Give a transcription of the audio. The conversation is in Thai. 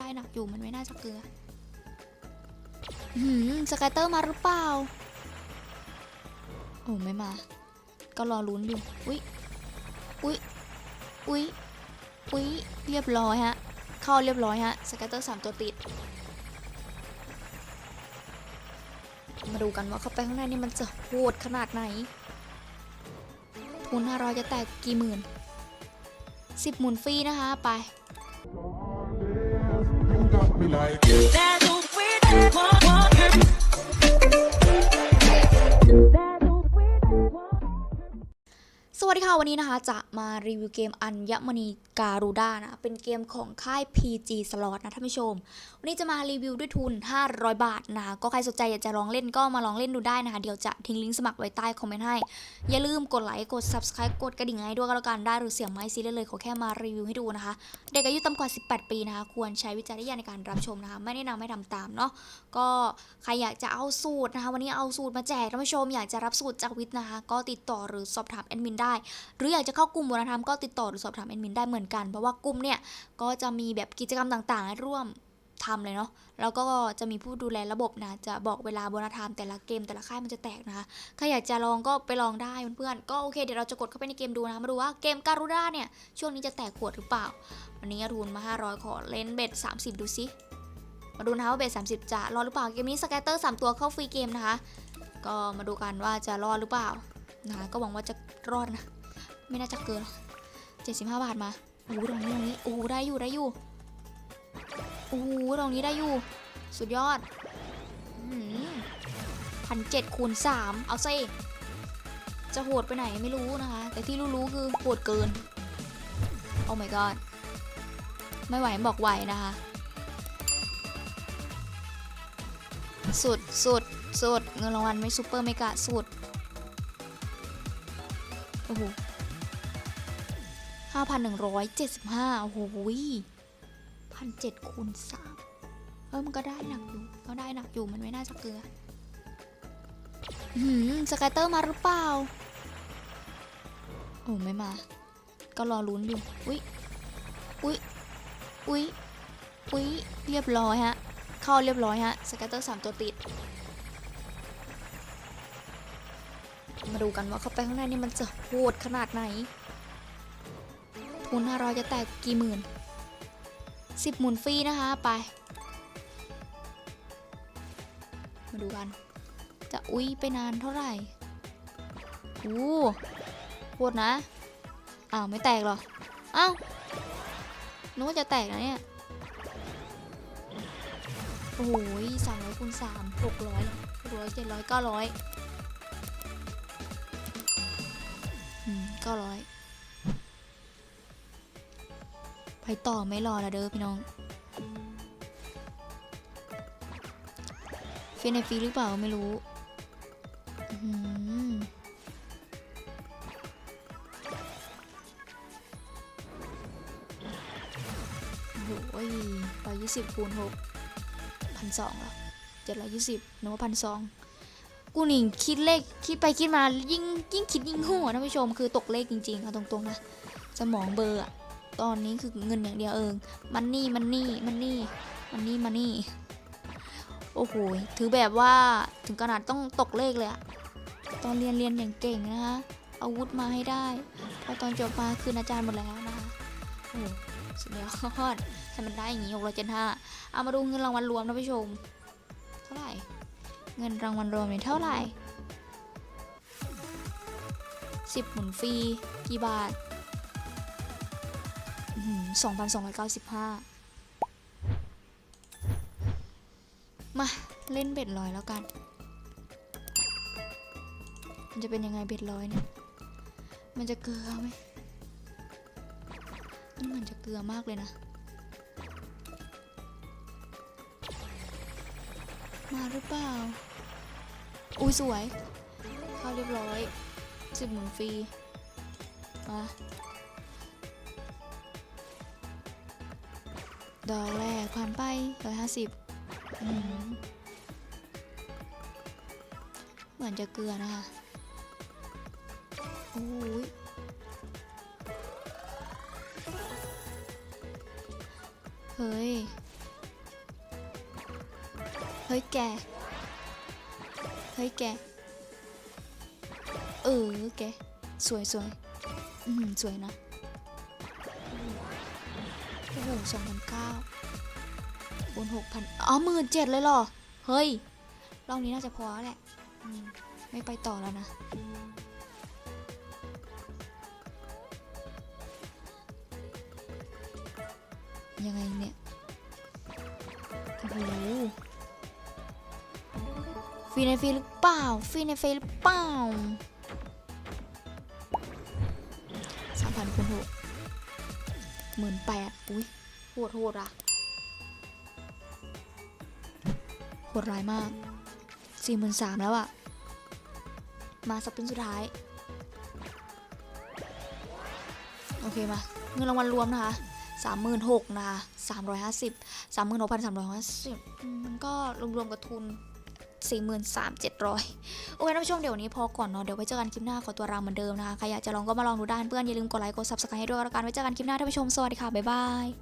ได้หนักอยู่มันไม่น่าจะเกลือหืมสกายเตอร์มาหรือเปล่า โอ้ไม่มา ก็รอลุ้นอยู่ อุ๊ย อุ๊ย อุ๊ย อุ๊ย เรียบร้อยฮะ เข้าเรียบร้อยฮะ สกายเตอร์สามตัวติด มาดูกันว่าเข้าไปข้างในนี่มันจะโหดขนาดไหนทุน500จะแตกกี่หมื่น10หมุนฟรีนะคะ ไป me like it. สวัสดีค่ะ วันนี้นะคะ จะมารีวิวเกมอัญมณี การูด้านะ เป็นเกมของค่าย PG Slot นะท่านผู้ชม วันนี้จะมารีวิวด้วยทุน 500 บาทนะ ก็ใครสนใจอยากจะลองเล่นก็มาลองเล่นดูได้นะคะ เดี๋ยวจะทิ้งลิงก์สมัครไว้ใต้คอมเมนต์ให้ อย่าลืมกดไลค์ กด Subscribe กดกระดิ่งให้ด้วยก็แล้วกันได้หรือเสียงไม้ซีเรียสเลยขอแค่มารีวิวให้ดูนะคะ เด็กอายุต่ำกว่า 18 ปีนะคะ ควรใช้วิจารณญาณในการรับชมนะคะ ไม่แนะนำให้ทำตามเนาะ ก็ใครอยากจะเอาสูตรนะคะ วันนี้เอาสูตรมาแจกท่านผู้ชม อยากจะรับสูตรจากวิทย์นะคะ ก็ติดต่อหรือสอบถามแอดมินได้ หรืออยากจะเข้ากลุ่มวัฒนธรรมก็ติดต่อหรือสอบถามแอดมินได้เหมือนกัน เพราะว่ากลุ่มเนี่ยก็จะมีแบบกิจกรรมต่างๆให้ร่วมทำเลยเนาะ แล้วก็จะมีผู้ดูแลระบบนะ จะบอกเวลาบนธรรมแต่ละเกมแต่ละค่ายมันจะแตกนะคะ ใครอยากจะลองก็ไปลองได้เพื่อนๆ ก็โอเคเดี๋ยวเราจะกดเข้าไปในเกมดูนะ มาดูว่าเกมการูด้าเนี่ย ช่วงนี้จะแตกขวดหรือเปล่า วันนี้ทุนมา 500 ขอเล่นเบ็ด 30 ดูซิ มาดูนะคะว่าเบ็ด 30 จะรอดหรือเปล่า เกมนี้สแกตเตอร์3ตัวเข้าฟรีเกมนะคะ ก็มาดูกันว่าจะรอดหรือเปล่านะคะ ก็หวังว่าจะรอดนะ ไม่น่าจะเกิน75 บาทมา อ้โหตรงนี้ตรงนี้โอ้โหได้อยู่ได้อยู่โอ้โหตรงนี้ได้อยู่ สุดยอดพันเจ็ดคูณสามเอาซิจะโหดไปไหนไม่รู้นะคะ แต่ที่รู้ๆคือโหดเกิน โอ้ my god ไม่ไหวบอกไหวนะคะ สุดสุดสุดเงินรางวัลไม่ซูเปอร์เมกะสุด โอ้โห ห้าพันหนึ่งร้อยเจ็ดสิบห้าโอ้โหพันเจ็ดคูณสามเออมันก็ได้หนักอยู่ ก็ได้หนักอยู่ มันไม่น่าจะเกลือหืมสกายเตอร์มาหรือเปล่า โอ้ไม่มา ก็รอลุ้นอยู่ อุ๊ยอุ๊ยอุ๊ยอุ๊ยเรียบร้อยฮะ เข้าเรียบร้อยฮะสแกตเตอร์สามตัวติด มาดูกันว่าเข้าไปข้างในนี่มันจะโหดขนาดไหน ทุน500จะแตกกี่หมื่น10หมุนฟรีนะคะไป มาดูกัน จะอุ้ยไปนานเท่าไหร่โอ้โหดนะ อ้าว ไม่แตกหรอ อ้าวนึกว่าจะแตกนะเนี่ย โอ้โหสามร้อยคูณสามหกร้อยหกร้อยเจ็ดร้อยเก้าร้อยอืมเก้าร้อย ไปต่อไม่รอแล้วเด้อพี่น้องเฟนในฟีหรือเปล่าไม่รู้โอ้โหร้อยยี่สิบคูณหกพันสองล้วเจ็ดร้อยยี่สิบนึกว่าพันสองกูนี่คิดเลขคิดไปคิดมายิ่งยิ่งคิดยิ่งหัวท่านผู้ชม คือตกเลขจริงๆเอาตรงๆนะ สมองเบลอร์อะ ตอนนี้คือเงินอย่างเดียวเองมันนี่มันนี่มันนี่มันนี่มันนี่ โอ้โห ถือแบบว่าถึงขนาดต้องตกเลขเลยอะตอนเรียนเรียนอย่างเก่งนะคะอาวุธมาให้ได้ พอตอนจบมาคืนอาจารย์หมดแล้วนะคะโอ้สุดยอดให้มันได้อย่างนี้หกร้อยเจ็ดห้าเอามาดูเงินรางวัลรวมนะผู้ชม เท่าไหร่ เงินรางวัลรวมเนี่ยเท่าไหร่สิบหมุนฟรีกี่บาท สองพันสองร้อยเก้าสิบห้ามา เล่นเบ็ดลอยแล้วกัน มันจะเป็นยังไงเบ็ดลอยเนี่ย มันจะเกลือไหมมันจะเกลือมากเลยนะ มาหรือเปล่า อุ้ยสวย เข้าเรียบร้อยสิบหมุนฟรี มา ดอกแรกผ่านไปร้อยห้าสิบเหมือนจะเกลือนะคะโอ้ยเฮ้ย เฮ้ยแก เฮ้ยแก เออแก สวยสวย อืม สวยนะ หสองพันเก้าบนหกพันอ๋อหมื่นเจ็ดเลยเหรอ เฮ้ย รอบนี้น่าจะพอแหละไม่ไปต่อแล้วนะ ยังไงเนี่ย โอ้โหฟีในฟีหรือเปล่า ฟีในฟีหรือเปล่าสามพันคูณหกหมื่นแปดอุ้ย โหดโหดอะโหดร้ายมากสี่หมื่นสามแล้วอะมาสปินสุดท้าย โอเคมา เงินรางวัลรวมนะคะสามหมื่นหกนะคะสามร้อยห้าสิบสามหมื่นหกพันสามร้อยห้าสิบมันก็รวมๆกับทุนสี่หมื่นสามเจ็ดร้อยโอเคท่านผู้ชมเดี๋ยววันนี้พอก่อนเนาะเดี๋ยวไว้เจอกันคลิปหน้าขอตัวลาเหมือนเดิมนะคะ ใครอยากจะลองก็มาลองดูได้เพื่อนอย่าลืมกดไลค์กด subscribe ให้ด้วยแล้วกันไว้เจอกันคลิปหน้าท่านผู้ชมสวัสดีค่ะ บ๊ายบาย